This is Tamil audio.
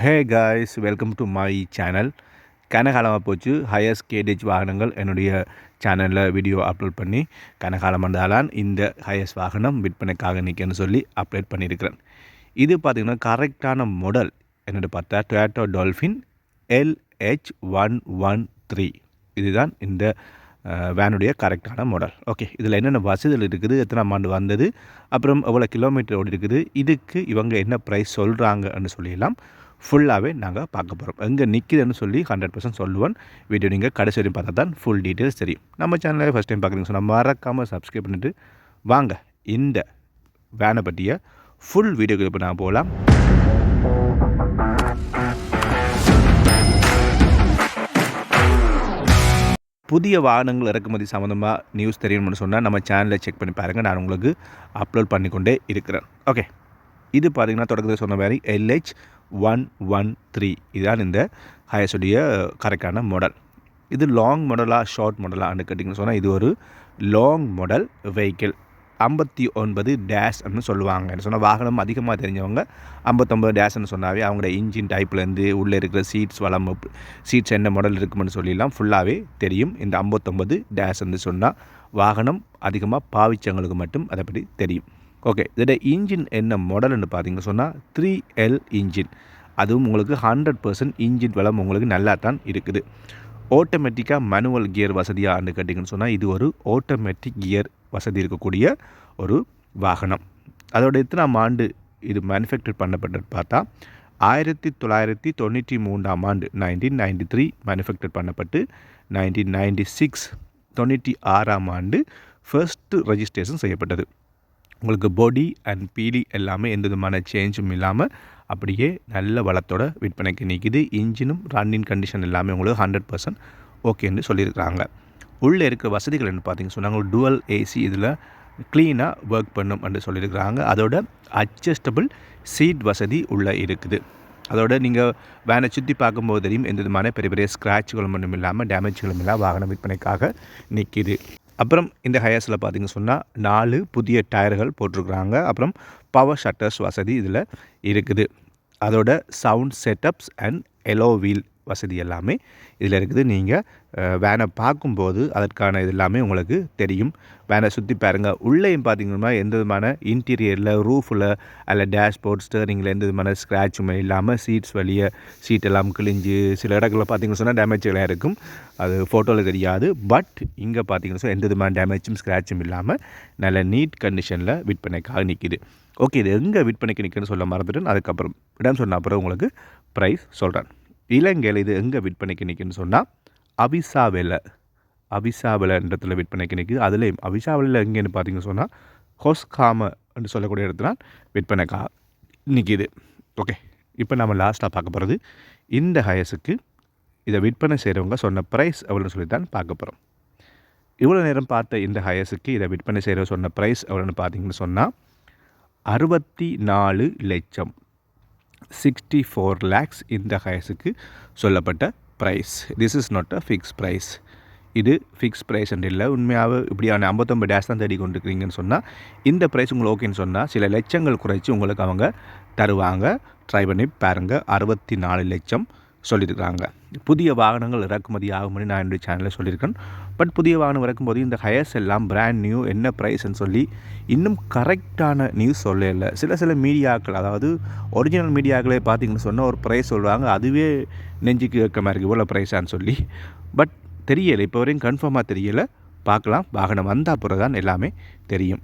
Hey guys welcome to my channel கனகாலமாக போச்சு. ஹையர்ஸ் கேடேஜ் வாகனங்கள் என்னுடைய சேனலில் வீடியோ அப்லோட் பண்ணி கனகாலம் வந்தாலான் இந்த ஹையஸ்ட் வாகனம் விற்பனைக்காக நிற்கன்னு சொல்லி அப்டேட் பண்ணியிருக்கிறேன். இது பார்த்திங்கன்னா கரெக்டான மாடல் என்னோட பார்த்தா Toyota Dolphin LH one one three இதுதான் இந்த வேனுடைய கரெக்டான மாடல் ஓகே இதில் என்னென்ன வசதிகள் இருக்குது எத்தனை ஆண்டு வந்தது அப்புறம் எவ்வளோ கிலோமீட்டர் ஓடி இருக்குது இதுக்கு இவங்க என்ன ப்ரைஸ் சொல்கிறாங்கன்னு சொல்லிடலாம். ஃபுல்லாகவே நாங்கள் பார்க்க போகிறோம் எங்கே நிற்கிதுன்னு சொல்லி ஹண்ட்ரட் பர்சன்ட் சொல்லுவேன். வீடியோ நீங்கள் கடைசி வரையும் பார்த்தா தான் ஃபுல் டீட்டெயில்ஸ் தெரியும். நம்ம சேனலில் ஃபஸ்ட் டைம் பார்க்குறீங்க சொன்னால் மறக்காமல் சப்ஸ்கிரைப் பண்ணிவிட்டு வாங்க. இந்த வேனை பற்றிய ஃபுல் வீடியோ இப்போ நான் போகலாம் புதிய வாகனங்கள் இறக்குமதி சம்மந்தமாக நியூஸ் தெரியணும்னு சொன்னால் நம்ம சேனலை செக் பண்ணி பாருங்கள் நான் உங்களுக்கு அப்லோட் பண்ணிக்கொண்டே இருக்கிறேன். ஓகே இது பார்த்திங்கன்னா தொடக்கத்தில் சொன்ன மாதிரி எல்ஹெச் ஒன் ஒன் த்ரீ இதுதான் இந்த ஹயஸுடைய கரெக்டான மாடல் இது லாங் மாடலாக ஷார்ட் மாடலான்னு கேட்டிங்கன்னு சொன்னால் இது ஒரு லாங் மாடல் வெஹிக்கிள் ஐம்பத்தி ஒன்பது டேஷ் அப்படின்னு சொல்லுவாங்க. என்ன சொன்னால் வாகனம் அதிகமாக தெரிஞ்சவங்க ஐம்பத்தொம்பது டேஷ்னு சொன்னாவே அவங்களோட இன்ஜின் டைப்லேருந்து உள்ளே இருக்கிற சீட்ஸ் வளம் சீட்ஸ் என்ன மாடல் இருக்குமென்னு சொல்லிலாம் ஃபுல்லாகவே தெரியும். இந்த ஐம்பத்தொம்பது வந்து சொன்னால் வாகனம் அதிகமாக பாவிச்சவங்களுக்கு மட்டும் அதை பற்றி தெரியும். ஓகே இதோட இன்ஜின் என்ன மாடல்னு பார்த்தீங்கன்னு சொன்னால் த்ரீ எல் இன்ஜின் அதுவும் உங்களுக்கு ஹண்ட்ரட் பர்சன்ட் இன்ஜின் வளம் உங்களுக்கு நல்லா தான் இருக்குது ஆட்டோமேட்டிக்காக மேனுவல் கியர் வசதியான்னு கேட்டிங்கன்னு சொன்னால் இது ஒரு ஆட்டோமேட்டிக் கியர் வசதி இருக்கக்கூடிய ஒரு வாகனம். அதோட எத்தனாம் ஆண்டு இது மேனுஃபேக்சர் பண்ணப்பட்டது பார்த்தா ஆயிரத்தி தொள்ளாயிரத்தி தொண்ணூற்றி மூன்றாம் ஆண்டு நைன்டீன் நைன்டி த்ரீ மேனுஃபேக்சர் பண்ணப்பட்டு நைன்டீன் நைன்டி சிக்ஸ் தொண்ணூற்றி ஆறாம் ஆண்டு ஃபர்ஸ்ட்டு ரெஜிஸ்ட்ரேஷன் செய்யப்பட்டது. உங்களுக்கு பாடி அண்ட் பீலி எல்லாமே எந்த விதமான சேஞ்சும் இல்லாமல் அப்படியே நல்ல வளத்தோட விற்பனைக்கு நிற்கிது இன்ஜினும் ரன்னிங் கண்டிஷன் எல்லாமே உங்களுக்கு ஹண்ட்ரட் பர்சன்ட் ஓகேன்னு சொல்லியிருக்கிறாங்க. உள்ளே இருக்கிற வசதிகள் என்ன பார்த்தீங்க சொன்னாங்க டுவல் ஏசி இதில் க்ளீனாக ஒர்க் பண்ணும் என்று சொல்லியிருக்கிறாங்க. அதோட அட்ஜஸ்டபிள் சீட் வசதி உள்ளே இருக்குது. அதோட நீங்கள் வேனை சுற்றி பார்க்கும்போது தெரியும் எந்த விதமான பெரிய பெரிய ஸ்க்ராட்ச்களும் ஒன்றும் இல்லாமல் டேமேஜ்களும் இல்லாமல் வாகன விற்பனைக்காக நிற்கிது அப்புறம் இந்த ஹயர்ஸில் பார்த்திங்க சொன்னால் நாலு புதிய டயர்கள் போட்டிருக்குறாங்க. அப்புறம் பவர் ஷட்டர்ஸ் வசதி இதில் இருக்குது. அதோட sound setups and alloy wheel வசதி எல்லாமே இதில் இருக்குது. நீங்கள் வேனை பார்க்கும்போது அதற்கான இது எல்லாமே உங்களுக்கு தெரியும். வேனை சுற்றி பாருங்கள் உள்ளேயும் பார்த்தீங்கன்னா எந்த விதமான இன்டீரியரில் ரூஃபில் அதில் டேஷ்போர்ட் ஸ்டேரிங்கில் எந்த விதமான ஸ்க்ராட்சுமே இல்லாமல் சீட்ஸ் வழியே சீட் எல்லாம் கிழிஞ்சு சில இடங்களில் பார்த்தீங்கன்னு சொன்னால் டேமேஜ்லாம் இருக்கும். அது ஃபோட்டோவில் தெரியாது. பட் இங்கே பார்த்தீங்கன்னு சொன்னால் எந்த விதமான டேமேஜும் ஸ்க்ராட்சும் இல்லாமல் நல்ல நீட் கண்டிஷனில் விற்பனைக்காக நிற்கிது ஓகே இது எங்கே விற்பனைக்கு நிற்குன்னு சொல்ல மறந்துட்டு அதுக்கப்புறம் இடம் சொன்ன அப்புறம் உங்களுக்கு ப்ரைஸ் சொல்கிறேன் இலங்கையில் இது எங்கே விற்பனைக்கு நிற்குன்னு சொன்னால் அவிசாவில் அவிசாவிலன்றத்தில் விற்பனைக்கு நிற்குது அதுலேயும் அவிசாவில் எங்கேன்னு பார்த்தீங்கன்னு சொன்னால் ஹொஸ்காம என்று சொல்லக்கூடிய இடத்துல விற்பனைக்கா நிற்கிது ஓகே இப்போ நம்ம லாஸ்ட்டாக பார்க்க போகிறது இந்த ஹயஸுக்கு இதை விற்பனை செய்கிறவங்க சொன்ன ப்ரைஸ் எவ்வளோன்னு சொல்லி தான் பார்க்க போகிறோம் இவ்வளோ நேரம் பார்த்த இந்த ஹயஸுக்கு இதை விற்பனை செய்கிற சொன்ன ப்ரைஸ் எவ்வளோன்னு பார்த்தீங்கன்னு சொன்னால் அறுபத்தி நாலு லட்சம். சிக்ஸ்டி ஃபோர் லேக்ஸ் இந்த ஹயர்ஸுக்கு சொல்லப்பட்ட price this is not a fix price இது ஃபிக்ஸ் ப்ரைஸ் இல்லை. உண்மையாக இப்படியான ஐம்பத்தொம்பது டேஷ் தான் தேடி கொண்டுருக்கிறீங்கன்னு சொன்னால் இந்த ப்ரைஸ் உங்களுக்கு ஓகேன்னு சொன்னால் சில லட்சங்கள் குறைச்சி உங்களுக்கு அவங்க தருவாங்க. ட்ரை பண்ணி பாருங்கள் அறுபத்தி நாலு லட்சம் சொல்லியிருக்கிறாங்க. புதிய வாகனங்கள் இறக்குமதி ஆகும்னு நான் என்னுடைய சேனலில் சொல்லியிருக்கேன். பட் புதிய வாகனம் இறக்கும்போது இந்த ஹயர்ஸ் எல்லாம் பிராண்ட் நியூ என்ன ப்ரைஸ்ன்னு சொல்லி இன்னும் கரெக்டான நியூஸ் சொல்லல. சில சில மீடியாக்கள் அதாவது ஒரிஜினல் மீடியாக்களே பார்த்தீங்கன்னு சொன்னால் ஒரு ப்ரைஸ் சொல்லுவாங்க. அதுவே நெஞ்சுக்கு வைக்க மாதிரி இருக்குது இவ்வளோ ப்ரைஸான்னு சொல்லி. பட் தெரியலை. இப்போ வரையும் கன்ஃபார்மாக தெரியலை. பார்க்கலாம். வாகனம் வந்தால் பிறகு தான் எல்லாமே தெரியும்.